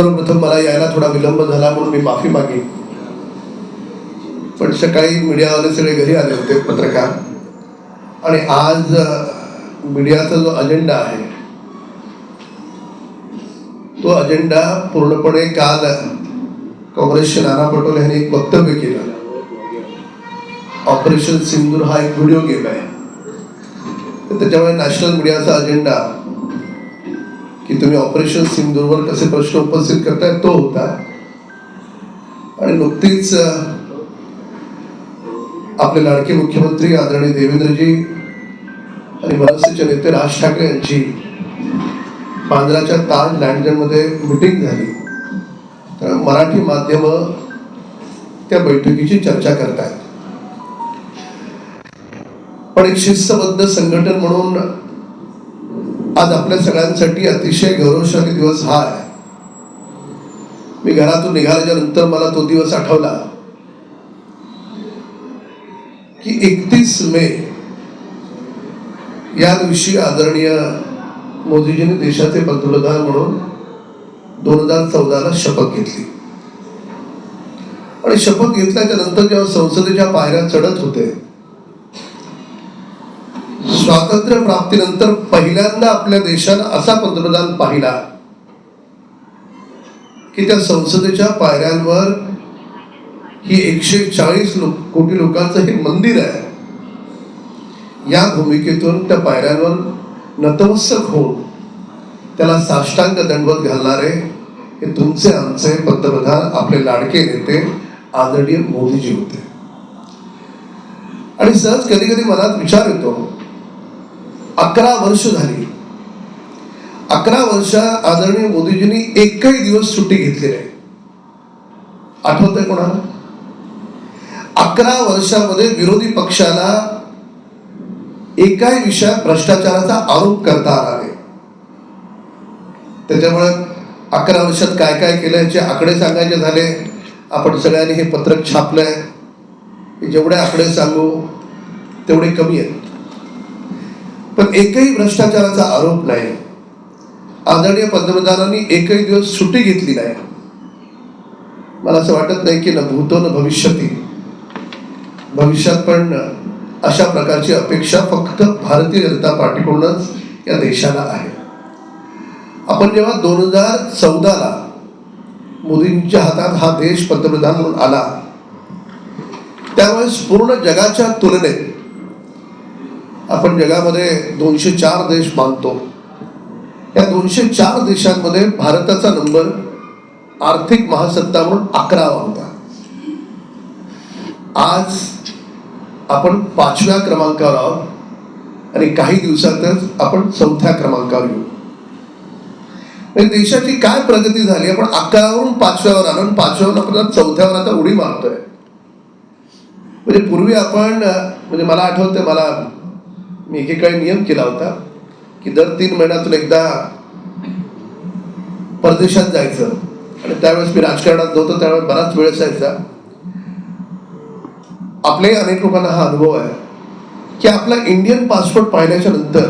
सर्वप्रथम मला यायला थोडा विलंब झाला म्हणून मी माफी मागेन. पण सकाळी मीडियावाले सगळे घरी आले होते पत्रकार. आणि आज मीडियाचा जो अजेंडा आहे तो अजेंडा पूर्णपणे काल काँग्रेसचे नाना पटोले यांनी एक वक्तव्य केलं. ऑपरेशन सिंदूर हा एक व्हिडिओ गेम आहे. त्याच्यामुळे नॅशनल मीडियाचा अजेंडा की तुम्ही ऑपरेशन सिंधूरवर कसे प्रश्न उपस्थित करताय तो होता. आणि नुकतीच आपले लाडके मुख्यमंत्री आदरणीय देवेंद्रजी आणि मनसेचे नेते राज ठाकरे यांची बांद्राच्या ताज लँडमध्ये मिटिंग झाली. तर मराठी माध्यम त्या बैठकीची चर्चा करतायत. पण एक शिस्तबद्ध संघटन म्हणून आज आपल्या सगळ्यांसाठी अतिशय गौरवशाली दिवस हा आहे. मी घरातून निघाल्याच्या नंतर मला तो दिवस आठवला की एकतीस मे या दिवशी आदरणीय मोदीजींनी देशाचे पंतप्रधान म्हणून दोन हजार चौदाला शपथ घेतली. आणि शपथ घेतल्याच्या नंतर जेव्हा संसदेच्या पायऱ्या चढत होते स्वातंत्र्य प्राप्तीनंतर पहिल्यांदा आपल्या देशानं असा पंतप्रधान पाहिला की त्या संसदेच्या पायऱ्यांवर ही एकशे चाळीस लोक कोटी लोकांचं हे मंदिर आहे. या भूमिकेतून त्या पायऱ्यांवर नतमस्तक होऊन त्याला साष्टांग दंडवत घालणारे हे तुमचे आमचे पंतप्रधान आपले लाडके नेते आदरणीय मोदीजी होते. आणि सहज कधी कधी मनात विचार येतो अकरा वर्ष झाली. अकरा वर्ष आदरणीय मोदीजींनी एकही दिवस सुट्टी घेतली नाही. आठवत आहे कोणाला? अकरा वर्षामध्ये विरोधी पक्षाला एकाही विषयात भ्रष्टाचाराचा आरोप करता आला नाही. त्याच्यामुळे अकरा वर्षात काय काय केलं याचे आकडे सांगायचे झाले. आपण सगळ्यांनी हे पत्रक छापलंय. जेवढे आकडे सांगू तेवढे कमी आहेत. पण एकही भ्रष्टाचाराचा आरोप नाही. आदरणीय पंतप्रधानांनी एकही दिवस सुट्टी घेतली नाही. मला असं वाटत नाही की न भूतो न भविष्यती. भविष्यात पण अशा प्रकारची अपेक्षा फक्त भारतीय जनता पार्टीकडूनच या देशाला आहे. आपण जेव्हा दोन हजार चौदाला मोदींच्या हातात हा देश पंतप्रधान म्हणून आला त्यावेळेस पूर्ण जगाच्या तुलनेत आपण जगामध्ये दोनशे चार देश मानतो. या दोनशे चार देशांमध्ये भारताचा नंबर आर्थिक महासत्ता म्हणून अकरावा होता आज आपण पाचव्या क्रमांकावर आहोत आणि काही दिवसातच आपण चौथ्या क्रमांकावर येऊ. म्हणजे देशाची काय प्रगती झाली? आपण अकरावरून पाचव्यावर आलो आणि पाचव्यावर आपण चौथ्यावर आता उडी मारतोय. म्हणजे पूर्वी आपण म्हणजे मला आठवतंय मला मी एकेकाळी नियम केला होता की दर तीन महिन्यातून एकदा परदेशात जायचं. आणि त्यावेळेस मी राजकारणात नव्हतो त्यावेळेस बराच वेळ असायचा. आपल्याही अनेक लोकांना हा अनुभव आहे की आपला इंडियन पासपोर्ट पाहिल्याच्या नंतर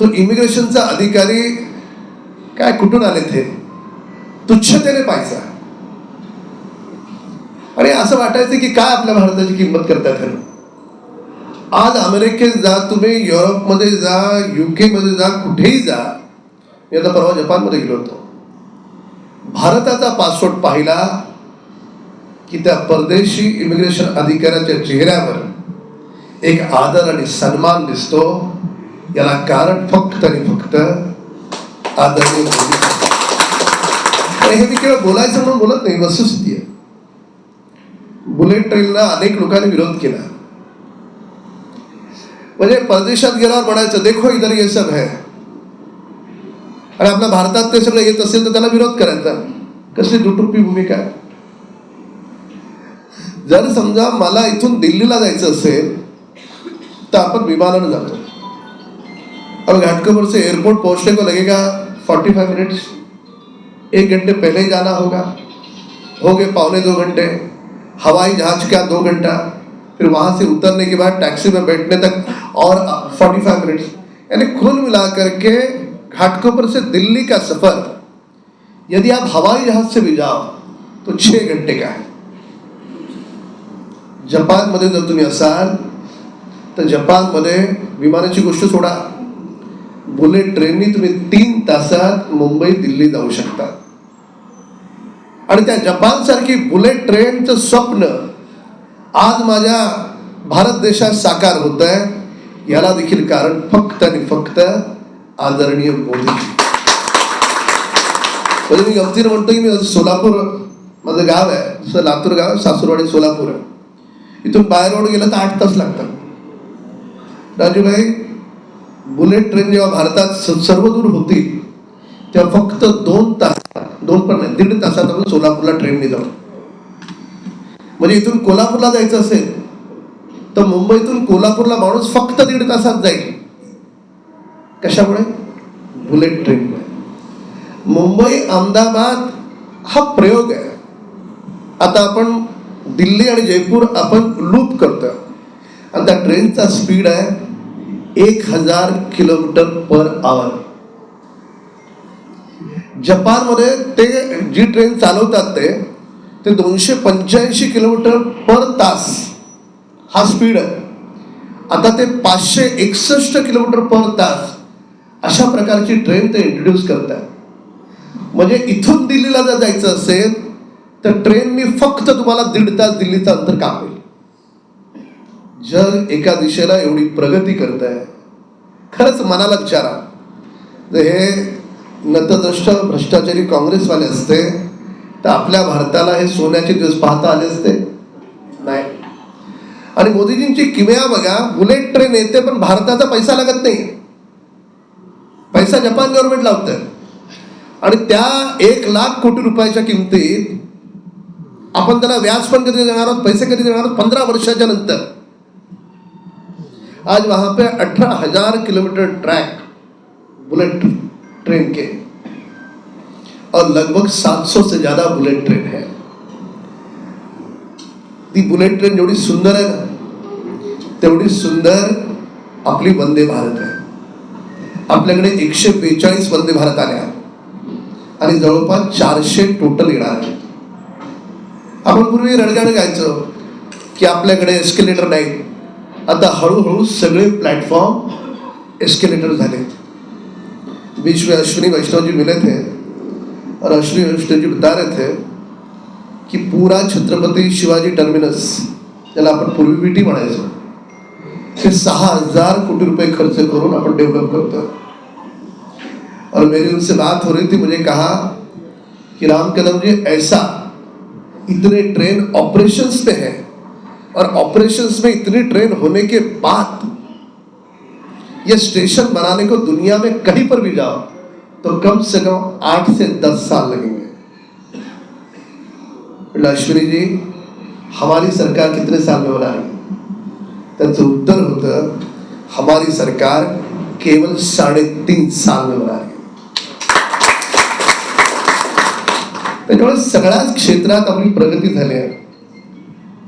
तो इमिग्रेशनचा अधिकारी काय कुठून आले ते तुच्छतेने पाहायचा. आणि असं वाटायचं की काय आपल्या भारताची किंमत करतात हे आज अमेरिकेत जा तुम्ही युरोपमध्ये जा युकेमध्ये जा कुठेही जा. मी आता परवा जपानमध्ये गेलो होतो. भारताचा पासपोर्ट पाहिला की त्या परदेशी इमिग्रेशन अधिकाऱ्याच्या चेहऱ्यावर एक आदर आणि सन्मान दिसतो. याला कारण फक्त आणि फक्त आदरणीय आणि हे मी केवळ बोलायचं म्हणून बोलत नाही वस्तुस्थिती आहे. बुलेट ट्रेनला अनेक लोकांनी विरोध केला. म्हणजे परदेशात गेल्यावर म्हणायचं देखो इधर ये सब है। आणि आपल्या भारतात ते सगळं येत असेल तर त्याला विरोध करायचा कसली दुटुप्पी भूमिका आहे जर समजा मला इथून दिल्लीला जायचं असेल, तर आपण विमानानं जातो। अब घाटकोपर से एयरपोर्ट पहुँचने को लगेगा 45 मिनट्स एक घंटे पहले ही जाना होगा। हो गए पौने दो घंटे। हवाई जहाज़ का दो घंटा? फिर वहाँ से उतरने के बाद टैक्सी में बैठने तक और 45 मिनट्स यानी कुल मिलाकर के घाटकोपर से दिल्ली का सफ़र, यदि आप हवाई जहाज़ से भी जाओ तो छह घंटे का है। जपानमध्ये जर तुम्ही असाल तर जपानमध्ये विमानाची गोष्ट सोडा बुलेट ट्रेननी तुम्ही तीन तासात मुंबई दिल्ली जाऊ शकता। आणि त्या जपान सारखी बुलेट ट्रेनचं स्वप्न आज माझ्या भारत देशात साकार होत आहे. याला देखील कारण फक्त आणि फक्त आदरणीय मोदी म्हणजे मी गमतीनं म्हणतो की मी सोलापूर माझं गाव आहे. जसं लातूर गाव आहे, सासूरवाडी सोलापूर आहे. इथून बाहेर रोड गेलं तर आठ तास लागतात. राजूभाई बुलेट ट्रेन जेव्हा भारतात सर्वदूर सर्व दूर होती तेव्हा फक्त दोन तास दोन पण नाही दीड तासात आपण सोलापूरला ट्रेनने जाऊ. म्हणजे इथून कोल्हापूरला जायचं असेल तर मुंबईतून कोल्हापूरला माणूस फक्त दीड तासात जाईल. कशामुळे? बुलेट ट्रेनमुळे मुंबई अहमदाबाद हा प्रयोग आहे. आता आपण दिल्ली आणि जयपूर आपण लूप करतोय. आणि त्या ट्रेनचा स्पीड आहे एक हजार किलोमीटर पर आवर जपानमध्ये ते जी ट्रेन चालवतात ते ते दोनशे पंच्याऐंशी किलोमीटर पर तास हा स्पीड आहे. आता ते पाचशे एकसष्ट किलोमीटर पर तास अशा प्रकारची ट्रेन ते इंट्रोड्यूस करतात म्हणजे इथून दिल्लीला जर जायचं असेल तर ट्रेननी फक्त तुम्हाला दीड तास दिल्लीचं अंतर कापेल. जग एका दिशेला एवढी प्रगती करत आहे खरंच मनाला विचारा. हे नतद्रष्ट भ्रष्टाचारी काँग्रेसवाले असते तर आपल्या भारताला हे सोन्याचे दिवस पाहता आले असते? नाही. आणि मोदीजींची किमया बघा बुलेट ट्रेन येते पण भारताचा पैसा लागत नाही. पैसा जपान गव्हर्नमेंट लावतं. आणि त्या एक लाख कोटी रुपयाच्या किमतीत आपण त्याला व्याज पण कधी देणार आहोत पैसे कधी देणार आहोत? पंधरा वर्षाच्या नंतर. आज वहां पे अठारह हजार किलोमीटर ट्रैक बुलेट ट्रेन के. और लगभग 700 से ज्यादा बुलेट ट्रेन है। ती बुलेट ट्रेन जेवढी सुंदर आहे ना? तेवढी सुंदर आपली वंदे भारत आहे आपल्याकडे एकशे बेचाळीस वंदे भारत आल्या आणि जवळपास चारशे टोटल येणार आहे आपण पूर्वी रडगाणं गायचं की आपल्याकडे एस्केलेटर नाही. आता हळूहळू सगळे प्लॅटफॉर्म एस्केलेटर झाले विश्व अश्विनी वैष्णवजी मिळत मिले और अश्विनी वैष्णव जी बता रहे थे कि पूरा छत्रपति शिवाजी टर्मिनस ज्याला आपण पूर्वी विटी म्हणायचो ते सहा हज़ार कोटी रुपए खर्च करून आपण डेव्हलप करतो और मेरी उनसे बात हो रही थी, मुझे कहा कि राम कदम जी, ऐसा इतने ट्रेन ऑपरेशंस में है और ऑपरेशंस में इतनी ट्रेन होने के बाद ये स्टेशन बनाने को दुनिया में कहीं पर भी जाओ तो कम से कम आठ से दस साल लगेंगे। अश्विनी जी हमारी सरकार कितने साल में बना रही त्याचं उत्तर होतं हमारी सरकार केवल साडेतीन साल में बना रही त्याच्यामुळे सगळ्याच क्षेत्रात आपली प्रगती झाली आहे.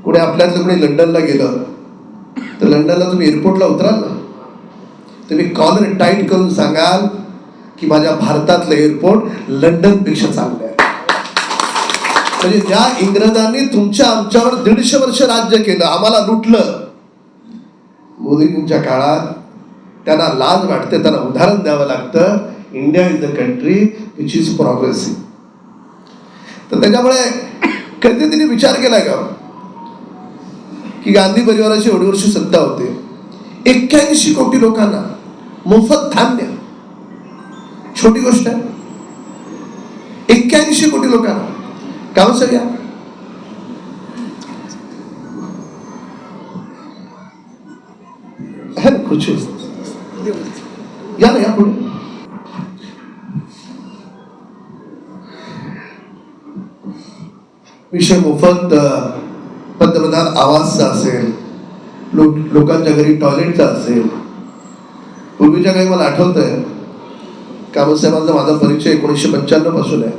कुणी आपल्यातलं कुणी लंडनला गेलं तर लंडनला तुम्ही एअरपोर्टला उतराल ना? तुम्ही कॉलर टाईट करून सांगाल की माझ्या भारतातलं एअरपोर्ट लंडनपेक्षा चांगलं आहे. म्हणजे ज्या इंग्रजांनी तुमच्या आमच्यावर दीडशे वर्ष राज्य केलं आम्हाला लुटलं. मोदीजींच्या काळात त्यांना लाज वाटते त्यांना उदाहरण द्यावं लागतं India is the country which is progressive तर त्याच्यामुळे कधी तिने विचार केला का? की गांधी परिवाराची एवढी वर्ष सत्ता होते. एक्क्याऐंशी कोटी लोकांना मोफत धान्य छोटी गोष्ट आहे. एक्क्याऐंशी कोटी लोकांना काम हो सर या खुर्ची या ना या पुढे. विषय मोफत पंतप्रधान आवासचा असेल लोक लोकांच्या घरी टॉयलेटचा असेल. पूर्वीच्या काही मला आठवत आहे कामसाहेबांचा माझा परिचय एकोणीसशे पंच्याण्णव पासून आहे.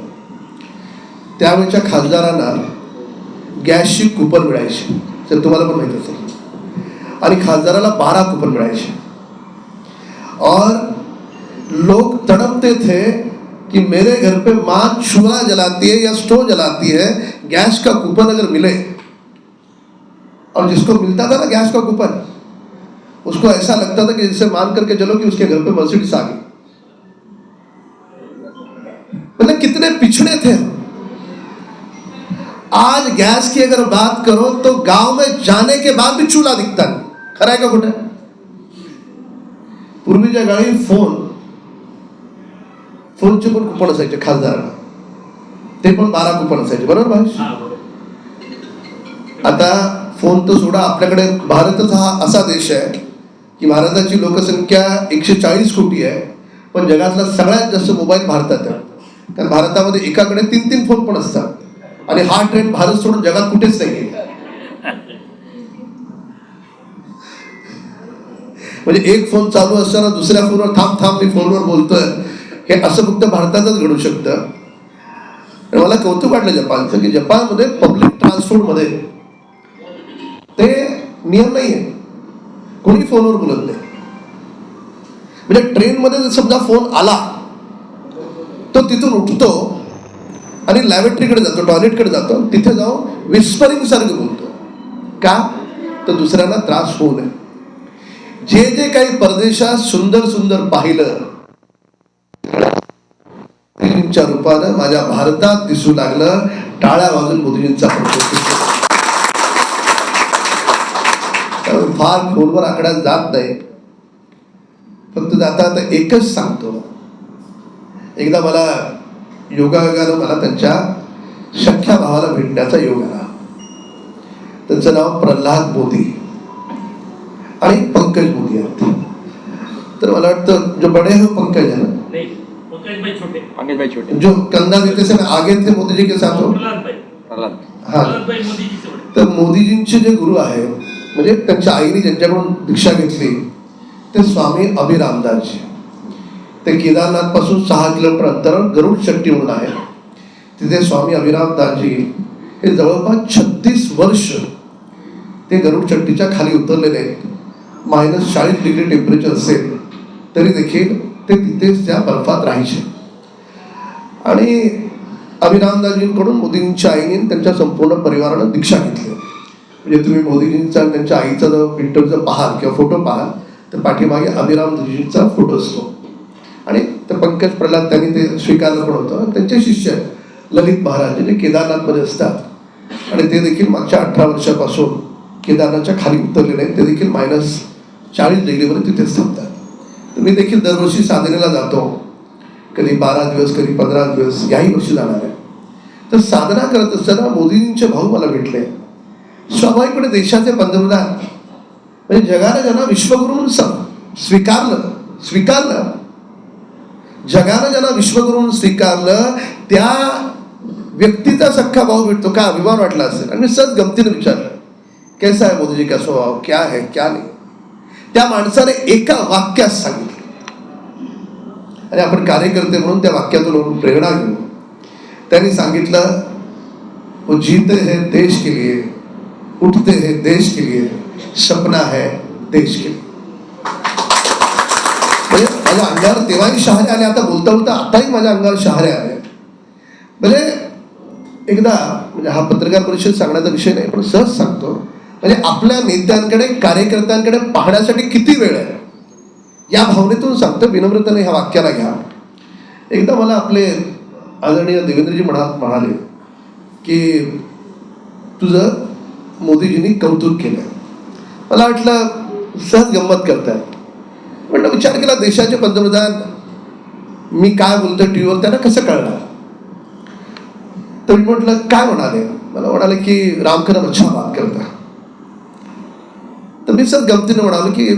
त्यावेळेच्या खासदारांना गॅसची कुपन मिळायची. तर तुम्हाला पण माहित असेल. आणि खासदाराला बारह कूपन मिळायचे. और लोग तड़पते थे कि मेरे घर पे माँ चूल्हा जलाती है या स्टोव जलाती है, गैस का कूपन अगर मिले। और जिसको मिलता था ना गैस का कूपन, उसको ऐसा लगता था कि जिसे मान करके चलो कि उसके घर पे मर्सिडीज आ गई। मतलब कितने पिछड़े थे। आज गैस की अगर बात करो तो गांव में जाने के बाद भी चूल्हा दिखता नाही खरं का कुठे पूर्वीच्या काळी फोन। फोनचे पण कुपन असायचे खासदारांना ते पण बारा कुपन असायचे बरोबर भाई. आता फोन तर सोडा आपल्याकडे भारतच हा असा देश आहे की भारताची लोकसंख्या एकशे चाळीस कोटी आहे पण जगातला सगळ्यात जास्त मोबाईल भारतात आहे. कारण भारतामध्ये एकाकडे तीन तीन फोन पण असतात. आणि हा ट्रेंड भारत सोडून जगात कुठेच नाही म्हणजे एक फोन चालू असताना दुसऱ्या फोनवर थांब थांब मी फोनवर बोलतोय. हे असं फक्त भारतातच घडू शकतं. मला कौतुक वाटलं जपानचं की जपानमध्ये पब्लिक ट्रान्सपोर्टमध्ये ते नियम नाही आहे कोणी फोनवर बोलत नाही. म्हणजे ट्रेनमध्ये जर समजा फोन आला तो तिथून उठतो आणि लॅबरेटरीकडे जातो टॉयलेटकडे जातो तिथे जाऊन विस्परिंग सारखं बोलतो. का? तर दुसऱ्यांना त्रास होऊ नये. जे जे काही परदेशात सुंदर सुंदर पाहिलं रूपानं माझ्या भारतात दिसू लागलं टाळ्या वाजून मोदीजींचा फार खोलवर आकड्यात जात नाही. फक्त जाता आता एकच सांगतो. एकदा मला योगायोगानं मला त्यांच्या सख्या भावाला भेटण्याचा योग आला. त्यांचं नाव प्रल्हाद मोदी आणि पंकज मोदी आहेत. तर मला वाटतं जो बडे हो पंकज है ना? नाही पंकजभाई छोटे. पंकज भाई छोटे. जो कंधा देते से आगे थे मोदी जी के साथ हो? हा. तर मोदीजींचे जे गुरु आहे म्हणजे त्यांच्या आईने ज्यांच्याकडून दीक्षा घेतली ते स्वामी अभिरामदासजी. ते केदारनाथपासून सहा किलोमीटर अंतरावर गरुड शक्ती म्हणून आहे. तिथे स्वामी अभिरामदासजी हे जवळपास छत्तीस वर्ष ते गरुड शक्तीच्या खाली उतरलेले आहेत. मायनस चाळीस डिग्री टेम्परेचर असेल तरी देखील ते तिथेच त्या बर्फात राहायचे. आणि अभिरामदासजींकडून मोदींच्या आईने त्यांच्या संपूर्ण परिवारानं दीक्षा घेतली. म्हणजे तुम्ही मोदीजींचा त्यांच्या आईचा जर इंटरव्ह्यू जर पाहाल किंवा फोटो पाहाल तर पाठीमागे अभिरामदासजींचा फोटो असतो. आणि ते पंकज प्रल्हाद त्यांनी ते स्वीकारलं पण होतं. त्यांचे शिष्य ललित महाराज जे केदारनाथमध्ये असतात. आणि ते देखील मागच्या अठरा वर्षापासून केदारनाथच्या खाली उतरले आहेत. ते देखील मायनस चाळीस डिग्रीवर तिथेच थांबतात तर मी देखील दरवर्षी साधनेला जातो. कधी बारा दिवस कधी पंधरा दिवस याही वर्षी जाणार आहे. तर साधना करत असताना मोदींचे भाऊ मला भेटले. स्वाभाविकपणे देशाचे पंतप्रधान. म्हणजे जगाने ज्यांना विश्वगुरू म्हणून सम- स्वीकारलं स्वीकारलं जगानं ज्याला विश्वगुरून स्वीकारलं त्या व्यक्तीचा सख्खा भाऊ भेटतो. का? अभिमान वाटला असेल. आणि मी सहज गमतीनं विचारलं कैसा आहे मोदीजी का स्वभाव? क्या है? क्या नाही? त्या माणसाने एका वाक्यात सांगितलं. आणि आपण कार्यकर्ते म्हणून त्या वाक्यातून प्रेरणा घेऊ त्यांनी सांगितलं वो जीते हैं देश के लिए उठते हैं देश के लिए सपना है देश के लिए. माझ्या अंगावर तेव्हाही शहारे आले आता बोलता बोलता आताही माझ्या अंगावर शहारे आले. म्हणजे एकदा म्हणजे हा पत्रकार परिषद सांगण्याचा विषय नाही पण सहज सांगतो. म्हणजे आपल्या नेत्यांकडे कार्यकर्त्यांकडे पाहण्यासाठी किती वेळ आहे? या भावनेतून सांगतो विनम्रतेने ह्या वाक्याला घ्या. एकदा मला आपले आदरणीय देवेंद्रजी म्हणा म्हणाले की तुझं मोदीजींनी कौतुक केलं मला वाटलं सहज गंमत करताय म्हटलं विचार केला देशाचे पंतप्रधान मी काय बोलतो टी व्हीवर त्यांना कसं कळणार? तर मी म्हटलं काय म्हणाले? मला म्हणाले की रामकरण अच्छा बात करता. तर मी सर गमतीने म्हणालो की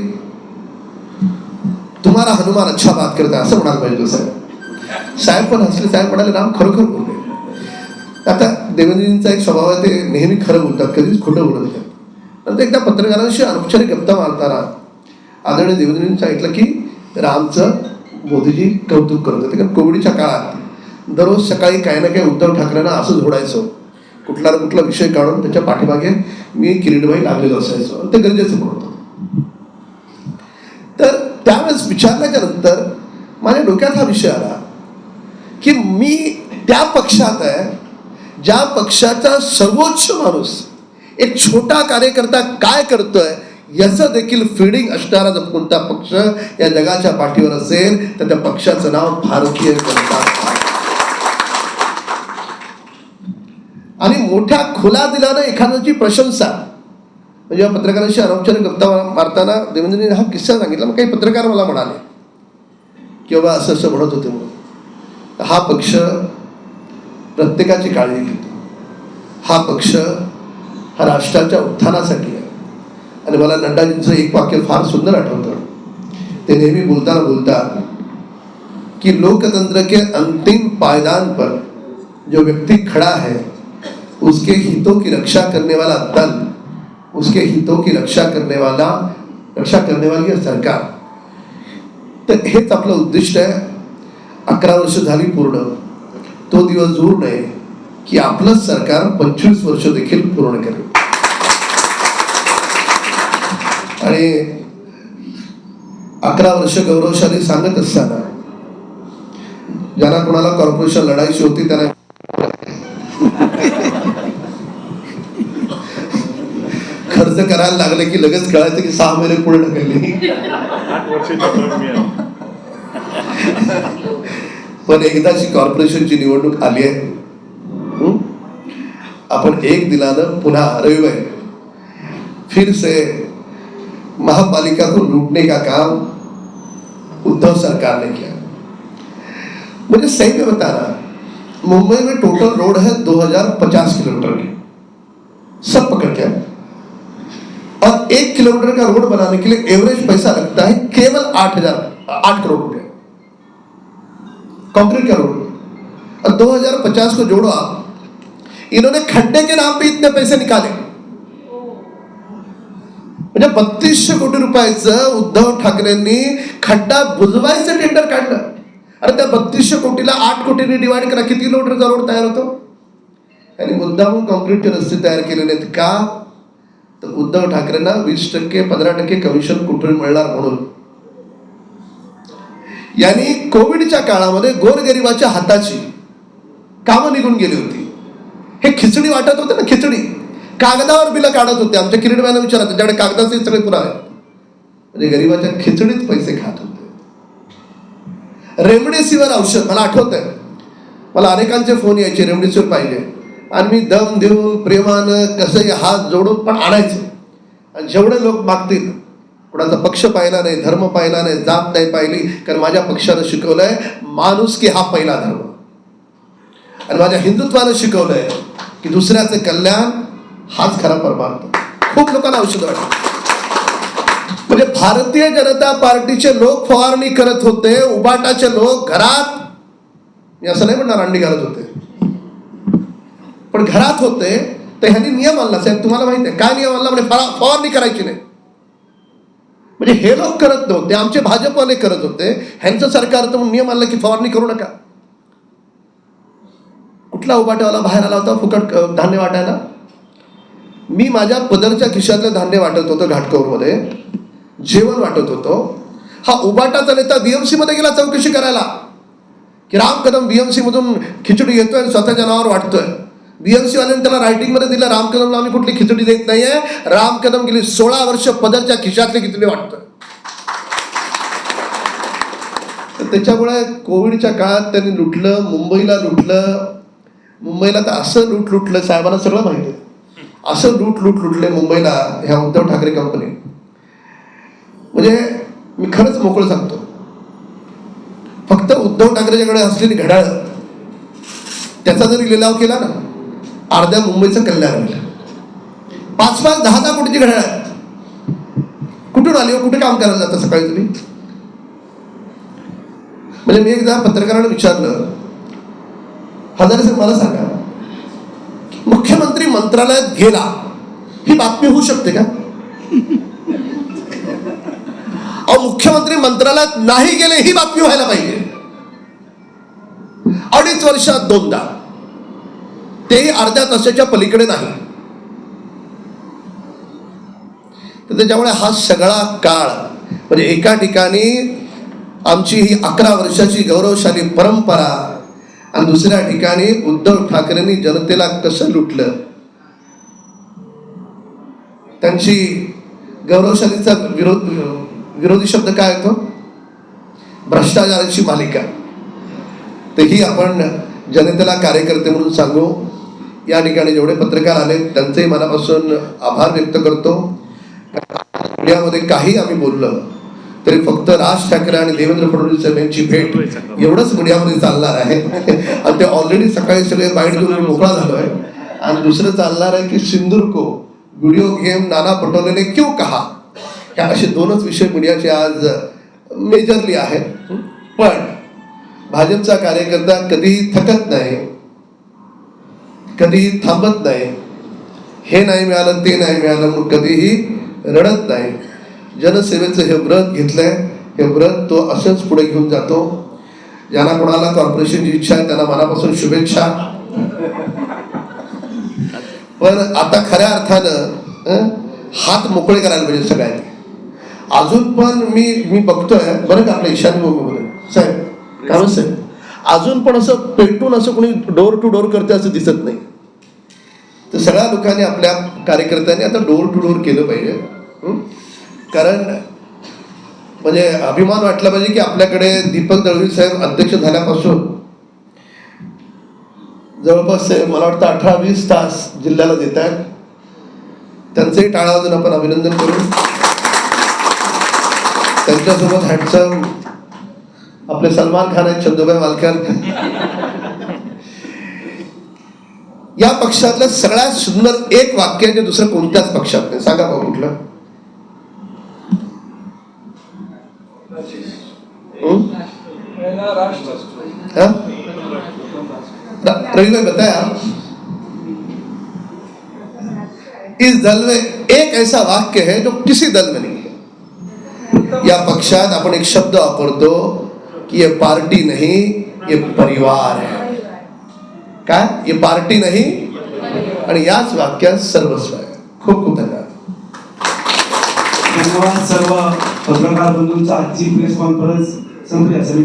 तुम्हाला हनुमान अच्छा बात करता असं म्हणायला पाहिजे साहेब. साहेब पण हसले साहेब म्हणाले राम खरोखर बोलले आता देवेंद्रजींचा एक स्वभाव आहे ते नेहमी खरं बोलतात कधीच खोटं बोलत नाही नंतर एकदा पत्रकारांशी अनौपचारिक गप्पा मारताना आदरणीय देवेंद्रजींनी सांगितलं की रामचं मोदीजी कौतुक करत होते कारण कोविडच्या काळात. दररोज सकाळी काही ना काही उद्धव ठाकरेंना असं झोडायचो कुठला ना कुठला विषय काढून त्याच्या पाठीमागे मी किरीटबाई लागलेलो असायचो. ते गरजेचं म्हणतो तर त्यावेळेस विचारल्याच्या नंतर माझ्या डोक्यात हा विषय आला की मी त्या पक्षात आहे ज्या पक्षाचा सर्वोच्च माणूस एक छोटा कार्यकर्ता काय करतोय याचं देखील फिडिंग असणारा जर कोणता पक्ष या जगाच्या पाठीवर असेल तर त्या पक्षाचं नाव भारतीय जनता आणि मोठ्या खुला दिलानं एखाद्याची प्रशंसा. म्हणजे या पत्रकारांशी अनौपचारिक गप्पा मारताना देवेंद्रजीने हा किस्सा सांगितला मग काही पत्रकार मला म्हणाले की बाबा असं असं म्हणत होते म्हणून. हा पक्ष प्रत्येकाची काळजी घेतो. हा पक्ष हा राष्ट्राच्या उत्थानासाठी आहे. आणि मला नड्डाजींचं एक वाक्य फार सुंदर आठवतं. ते नेहमी बोलताना बोलतात कि लोकतंत्र के अंतिम पायदान पर जो व्यक्ति खड़ा है, उसके हितों की रक्षा करने वाला दल, उसके हितों की रक्षा करने वाला, रक्षा करने वाली सरकार। तर हेच आपलं उद्दिष्ट आहे. अकरा वर्ष झाली पूर्ण. तो दिवस दूर नये की आपलंच सरकार पंचवीस वर्ष देखील पूर्ण करेल. आणि अकरा वर्ष गौरवशाली सांगत असताना ज्यांना कोणाला कॉर्पोरेशन लढायची होती त्यांना खर्च करायला लागले की लगेच कळायचं की सहा महिने टर्म मिळाली पण एकदाची कॉर्पोरेशनची निवडणूक आली आहे? आपण एक दिलानं पुन्हा रविवारी फिर से महापालिका को लूटने का काम उद्धव सरकार ने किया। मुझे सही में बता रहा मुंबई में टोटल रोड है 2050 किलोमीटर के। सब पकड़ के और एक किलोमीटर का रोड बनाने के लिए एवरेज पैसा लगता है केवल आठ हज़ार, आठ करोड़ रुपए। कंक्रीट का रोड और 2050 को जोड़ो आप। इन्होंने खड्डे के नाम पे इतने पैसे निकाले। म्हणजे बत्तीसशे कोटी रुपयाचं उद्धव ठाकरेंनी खड्डा बुजवायचं टेंडर काढलं. अरे त्या बत्तीसशे कोटीला आठ कोटीने डिवाइड करा किती किलोमीटरचा रोड तयार होतो? आणि मुद्दामून कॉन्क्रीटचे रस्ते तयार केलेले आहेत का? तर उद्धव ठाकरेंना वीस टक्के पंधरा टक्के कमिशन कुठून मिळणार म्हणून? यांनी कोविडच्या काळामध्ये गोरगरिबाच्या हाताची कामं निघून गेली होती. हे खिचडी वाटत होते ना खिचडी? कागदावर बिलं काढत होते. आमच्या किरीटमॅन विचारत त्याच्याकडे कागदाचे सगळे पुरावे म्हणजे गरीबाच्या खिचडीत पैसे खात होते. रेमडेसिवीर औषध मला आठवत आहे मला अनेकांचे फोन यायचे रेमडेसिवीर पाहिजे आणि मी दम देऊन प्रेमानं कसंही हात जोडून पण आणायचे. आणि जेवढे लोक मागतील कुणाचा पक्ष पाहिला नाही धर्म पाहिला नाही जात नाही पाहिली कारण माझ्या पक्षानं शिकवलंय माणूस की हा पहिला धर्म. आणि माझ्या हिंदुत्वानं शिकवलंय की दुसऱ्याचं कल्याण हाच खरा परमार्थ. खूप लोकांना औषध वाटत म्हणजे भारतीय जनता पार्टीचे लोक फवारणी करत होते उबाटाचे लोक घरात मी असं नाही म्हणणार अंडी घालत होते. पण घरात होते तर ह्यांनी नियम आणला. साहेब तुम्हाला माहिती आहे काय नियम आणला? म्हणजे फवारणी करायची नाही. म्हणजे हे लोक करत नव्हते आमचे भाजपवाले करत होते. ह्यांचं सरकार तर नियम आणला की फवारणी करू नका. कुठला उबाटेवाला बाहेर आला होता फुकट धान्य वाटायला? मी माझ्या पदरच्या खिशातलं धान्य वाटत होतं घाटकोरमध्ये. जेवण वाटत होतो. हा उबाटाचा नेता बीएमसीमध्ये गेला चौकशी करायला. की राम कदम बीएमसी मधून खिचडी घेतोय आणि स्वतःच्या नावावर वाटतोय. बीएमसी वाल्याने त्याला रायटिंगमध्ये दिलं राम कदमला आम्ही कुठली खिचडी देत नाहीये. राम कदम गेली सोळा वर्ष पदरच्या खिशातली खिचडी वाटतोय. तर त्याच्यामुळे कोविडच्या काळात त्यांनी लुटलं मुंबईला लुटलं. मुंबईला तर असं लूट लुटलं साहेबांना सगळं माहिती आहे. असं लूट लूट लुटले मुंबईला ह्या उद्धव ठाकरे कंपनी म्हणजे मी खरंच मोकळं सांगतो. फक्त उद्धव ठाकरेच्याकडे असलेली घड्याळ त्याचा जरी लिलाव केला ना अर्ध्या मुंबईचं कल्याण होईल. पाच पाच दहा दहा कोटीची घड्याळ. कुठून आली हो? कुठे काम करायला जातं सकाळी तुम्ही? म्हणजे मी एकदा पत्रकारांना विचारलं हजार मला सांगा मुख्यमंत्री मंत्रालयात गेला. ही बातमी होऊ शकते का? अहो मुख्यमंत्री मंत्रालयात नाही गेले ही बातमी व्हायला पाहिजे. अडीच वर्षात दोनदा. तेही अर्ध्या तासाच्या पलीकडे नाही. तर त्याच्यामुळे हा सगळा काळ म्हणजे एका ठिकाणी आमची ही अकरा वर्षाची गौरवशाली परंपरा आणि दुसऱ्या ठिकाणी उद्धव ठाकरेंनी जनतेला कसं लुटलं? त्यांची गौरवशालीचा विरोध विरोधी शब्द काय होतो? भ्रष्टाचाराची मालिका. तर ही आपण जनतेला कार्यकर्ते म्हणून सांगू. या ठिकाणी जेवढे पत्रकार आले त्यांचेही मनापासून आभार व्यक्त करतो. मीडियामध्ये काही आम्ही बोललं. तरी फक्त राज ठाकरे आणि देवेंद्र फडणवीस यांची भेट एवढंच मीडियामध्ये चालणार आहे. आणि ते ऑलरेडी सकाळी सगळे बाईट घेऊन मोकळा झालोय आणि दुसरं चालणार आहे की सिंदूर को व्हिडिओ गेम नाना पटोले ने क्यों कहा? ह्या असे दोनच विषय मीडियाचे आज मेजरली आहेत. पण भाजपचा कार्यकर्ता कधीही थकत नाही कधीही थांबत नाही. हे नाही मिळालं ते नाही मिळालं कधीही रडत नाही. जनसेवेचं हे व्रत घेतलंय. हे व्रत तो असंच पुढे घेऊन जातो. ज्यांना कोणाला कॉर्पोरेशनची इच्छा आहे त्यांना मनापासून शुभेच्छा. पण आता खऱ्या अर्थानं हात मोकळे करायला पाहिजे सगळ्यांनी. अजून पण मी मी बघतोय बरं का आपल्या ईशान्यभूमीमध्ये? साहेब काय साहेब अजून पण असं पेटून असं कोणी डोर टू डोर करते असं दिसत नाही. तर सगळ्या लोकांनी आपल्या कार्यकर्त्यांनी आता डोर टू डोर केलं पाहिजे. कारण म्हणजे अभिमान वाटला पाहिजे की आपल्याकडे दीपक दळवी साहेब अध्यक्ष झाल्यापासून. जवळपास मला वाटतं अठरा वीस तास जिल्ह्याला देत आहेत. त्यांचंही टाळा अजून आपण अभिनंदन करू. त्यांच्यासोबत हँडसम आपले सलमान खान आहेत चंदुबाई मालकर या पक्षातलं सगळ्यात सुंदर एक वाक्य आहे जे दुसरं कोणत्याच पक्षात नाही. सांगा भाऊ कुठलं? रवि भाई बताया इस दल में एक ऐसा वाक्य है जो किसी दल में नहीं है। या पक्षात आपण एक शब्द वापरतो की ये पार्टी नहीं, ये परिवार है। काय? ये पार्टी नाही, आणि याच वाक्यात सर्वस्व आहे. खूप खूप धन्यवाद. धन्यवाद सर्व पत्रकार बंधूंचा आजची प्रेस कॉन्फरन्स संपली. असं मी